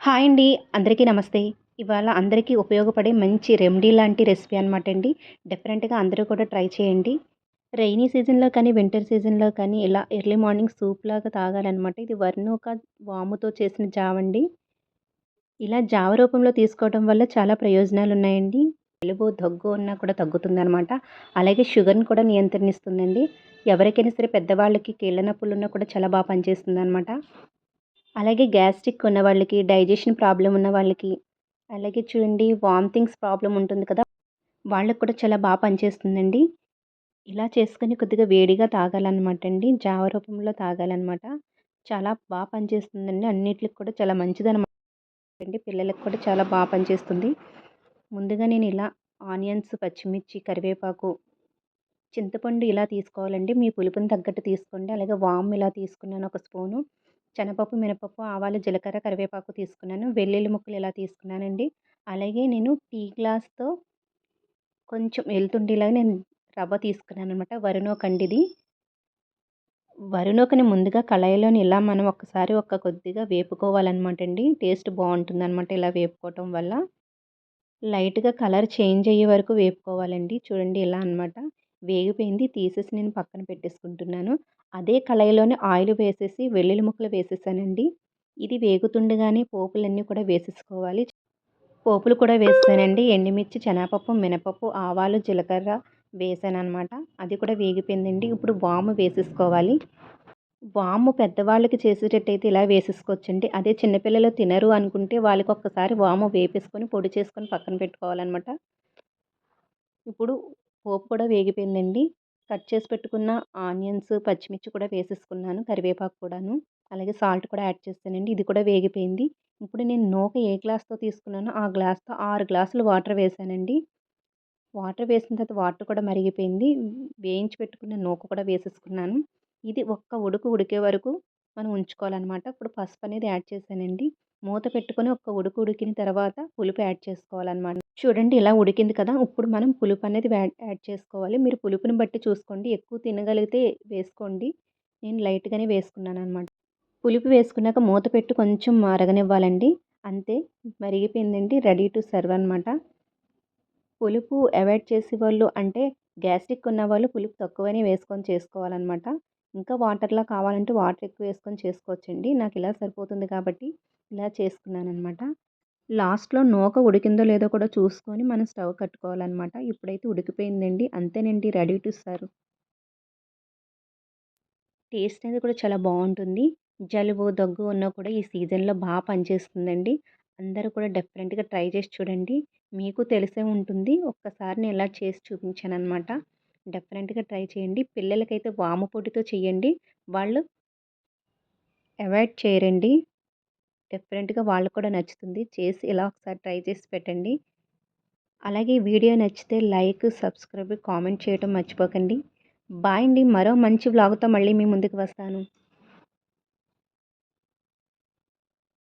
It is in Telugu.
హాయ్ అండి అందరికీ నమస్తే. ఇవాళ అందరికీ ఉపయోగపడే మంచి రెమెడీ లాంటి రెసిపీ అనమాట అండి. డిఫరెంట్గా అందరూ కూడా ట్రై చేయండి. రైనీ సీజన్లో కానీ వింటర్ సీజన్లో కానీ ఇలా ఎర్లీ మార్నింగ్ సూప్ లాగా తాగాలన్నమాట. ఇది వర్ణోక వాముతో చేసిన జావండి ఇలా జావ రూపంలో తీసుకోవడం వల్ల చాలా ప్రయోజనాలు ఉన్నాయండి. జలుబు దగ్గు ఉన్నా కూడా తగ్గుతుందనమాట అలాగే షుగర్ని కూడా నియంత్రణిస్తుందండి. ఎవరికైనా సరే పెద్దవాళ్ళకి కీళ్ళ నొప్పులు ఉన్నా కూడా చాలా బాగా పనిచేస్తుంది అనమాట అలాగే గ్యాస్ట్రిక్ ఉన్న వాళ్ళకి డైజెషన్ ప్రాబ్లం ఉన్న వాళ్ళకి అలాగే చూడండి వామిటింగ్స్ ప్రాబ్లం ఉంటుంది కదా వాళ్ళకి కూడా చాలా బాగా పనిచేస్తుందండి. ఇలా చేసుకొని కొద్దిగా వేడిగా తాగాలన్నమాట అండి జావ రూపంలో తాగాలన్నమాట. చాలా బాగా పనిచేస్తుందండి అన్నిటికి కూడా చాలా మంచిదన్నమాట అండి పిల్లలకు కూడా చాలా బాగా పనిచేస్తుంది. ముందుగా నేను ఇలా ఆనియన్స్ పచ్చిమిర్చి కరివేపాకు చింతపండు ఇలా తీసుకోవాలండి మీ పులుపుని తగ్గట్టు తీసుకోండి అలాగే వామ్ ఇలా తీసుకున్నాను ఒక స్పూను. శనగపప్పు మినపప్పు ఆవాలు జీలకర్ర కరివేపాకు తీసుకున్నాను. వెల్లుల్లి ముక్కలు ఇలా తీసుకున్నానండి. అలాగే నేను టీ గ్లాస్తో కొంచెం వెళ్తుండేలాగా నేను రవ్వ తీసుకున్నాను అనమాట వరుణోకండిది వరుణోకని ముందుగా కళాయిలోని ఇలా మనం ఒక్కసారి ఒక్క కొద్దిగా వేపుకోవాలన్నమాట అండి టేస్ట్ బాగుంటుంది అనమాట ఇలా వేపుకోవటం వల్ల. లైట్గా కలర్ చేంజ్ అయ్యే వరకు వేపుకోవాలండి. చూడండి ఇలా అనమాట వేగిపోయింది. తీసేసి నేను పక్కన పెట్టేసుకుంటున్నాను. అదే కళాయిలోనే ఆయిల్ వేసేసి వెల్లుల్లి ముక్కలు వేసేసానండి. ఇది వేగుతుండగానే పోపులన్నీ కూడా వేసేసుకోవాలి. పోపులు కూడా వేస్తానండి ఎండుమిర్చి శనగపప్పు మినపప్పు ఆవాలు జీలకర్ర వేసాను అనమాట అది కూడా వేగిపోయిందండి. ఇప్పుడు వాము వేసేసుకోవాలి. వాము పెద్దవాళ్ళకి చేసేటట్టయితే ఇలా వేసేసుకోవచ్చండి. అదే చిన్నపిల్లలు తినరు అనుకుంటే వాళ్ళకి ఒక్కసారి వాము వేపేసుకొని పొడి చేసుకొని పక్కన పెట్టుకోవాలన్నమాట. ఇప్పుడు పోపు కూడా వేగిపోయిందండి. కట్ చేసి పెట్టుకున్న ఆనియన్స్ పచ్చిమిర్చి కూడా వేసేసుకున్నాను కరివేపాకు కూడాను. అలాగే సాల్ట్ కూడా యాడ్ చేస్తానండి. ఇది కూడా వేగిపోయింది. ఇప్పుడు నేను నూక ఏ గ్లాస్తో తీసుకున్నానో ఆ గ్లాస్తో ఆరు గ్లాసులు వాటర్ వేసానండి. వాటర్ వేసిన తర్వాత వాటర్ కూడా మరిగిపోయింది. వేయించి పెట్టుకున్న నూక కూడా వేసేసుకున్నాను. ఇది ఒక్క ఉడుకు ఉడికే వరకు మనం ఉంచుకోవాలన్నమాట. ఇప్పుడు పసుపు అనేది యాడ్ చేశానండి. మూత పెట్టుకొని ఒక్క ఉడుకు ఉడికిన తర్వాత పులుపు యాడ్ చేసుకోవాలన్నమాట. చూడండి ఇలా ఉడికింది కదా ఇప్పుడు మనం పులుపు అనేది యాడ్ చేసుకోవాలి. మీరు పులుపుని బట్టి చూసుకోండి. ఎక్కువ తినగలిగితే వేసుకోండి. నేను లైట్గానే వేసుకున్నాను అనమాట పులుపు వేసుకున్నాక మూత పెట్టి కొంచెం మరగనివ్వాలండి. అంతే మరిగిపోయిందండి రెడీ టు సర్వ్ అనమాట పులుపు అవాయిడ్ చేసే వాళ్ళు అంటే గ్యాస్ట్రిక్ ఉన్న వాళ్ళు పులుపు తక్కువనే వేసుకొని చేసుకోవాలన్నమాట. ఇంకా వాటర్లా కావాలంటే వాటర్ ఎక్కువ వేసుకొని చేసుకోవచ్చండి. నాకు ఇలా సరిపోతుంది కాబట్టి ఇలా చేసుకున్నాను అనమాట లాస్ట్లో నూక ఉడికిందో లేదో కూడా చూసుకొని మనం స్టవ్ కట్టుకోవాలన్నమాట. ఇప్పుడైతే ఉడికిపోయిందండి. అంతేనండి. Ready to serve. టేస్ట్ అనేది కూడా చాలా బాగుంటుంది. జలుబు దగ్గు ఉన్నా కూడా ఈ సీజన్లో బాగా పనిచేస్తుందండి. అందరూ కూడా డిఫరెంట్గా ట్రై చేసి చూడండి. మీకు తెలిసే ఉంటుంది. ఒక్కసారి నేను ఇలా చేసి చూపించాను అనమాట డిఫరెంట్గా ట్రై చేయండి. పిల్లలకైతే వాము పొడితో చేయండి. వాళ్ళు అవాయిడ్ చేయరండి. డిఫరెంట్గా వాళ్ళకు కూడా నచ్చుతుంది. చేసి ఇలా ఒకసారి ట్రై చేసి పెట్టండి. అలాగే వీడియో నచ్చితే లైక్ సబ్స్క్రైబ్ కామెంట్ చేయడం మర్చిపోకండి. బాయ్ అండి. మరో మంచి వ్లాగ్తో మళ్ళీ మీ ముందుకు వస్తాను.